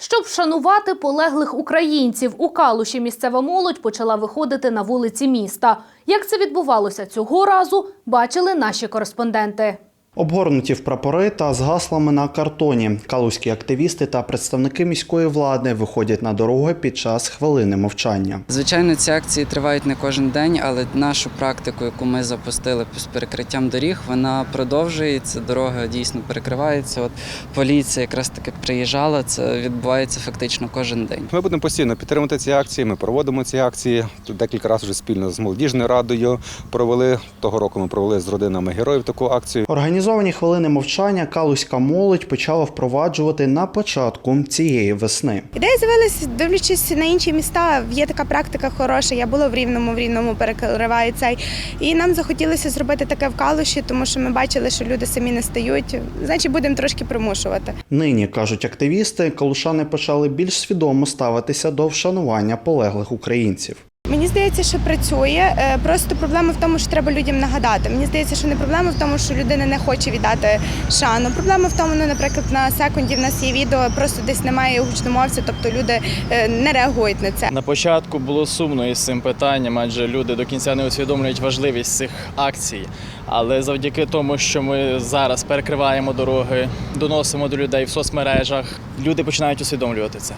Щоб вшанувати полеглих українців, у Калуші місцева молодь почала виходити на вулиці міста. Як це відбувалося цього разу, бачили наші кореспонденти. Обгорнуті в прапори та з гаслами на картоні. Калузькі активісти та представники міської влади виходять на дороги під час хвилини мовчання. Звичайно, ці акції тривають не кожен день, але нашу практику, яку ми запустили з перекриттям доріг, вона продовжується. Дорога дійсно перекривається. От поліція якраз таки приїжджала. Це відбувається фактично кожен день. Ми будемо постійно підтримувати ці акції. Ми проводимо ці акції. Тут декілька разів вже спільно з молодіжною радою провели. Того року ми провели з родинами героїв таку акцію. Організовані хвилини мовчання калузька молодь почала впроваджувати на початку цієї весни. Ідея з'явилася, дивлячись на інші міста. Є така практика хороша. Я була в рівному, в рівному перекриває цей. І нам захотілося зробити таке в калуші, тому що ми бачили, що люди самі не стають. Значить, будемо трошки примушувати. Нині кажуть активісти, калушани почали більш свідомо ставитися до вшанування полеглих українців. Мені здається, що працює. Е, Просто проблема в тому, що треба людям нагадати. Мені здається, що не проблема в тому, що людина не хоче віддати шану. Проблема в тому, ну, наприклад, на секунді в нас є відео, просто десь немає гучномовця, тобто люди е, не реагують на це. На початку було сумно із цим питанням, адже люди до кінця не усвідомлюють важливість цих акцій. Але завдяки тому, що ми зараз перекриваємо дороги, доносимо до людей в соцмережах, люди починають усвідомлювати це.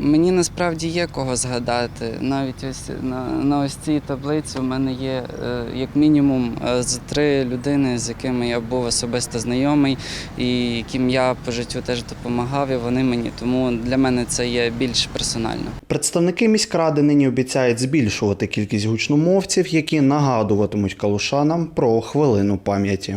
Мені насправді є кого згадати. Навіть ось на, на ось цій таблиці у мене є е, як мінімум е, з три людини, з якими я був особисто знайомий, і яким я по життю теж допомагав, і вони мені. Тому для мене це є більш персонально. Представники міськради нині обіцяють збільшувати кількість гучномовців, які нагадуватимуть калушанам про хвилину пам'яті.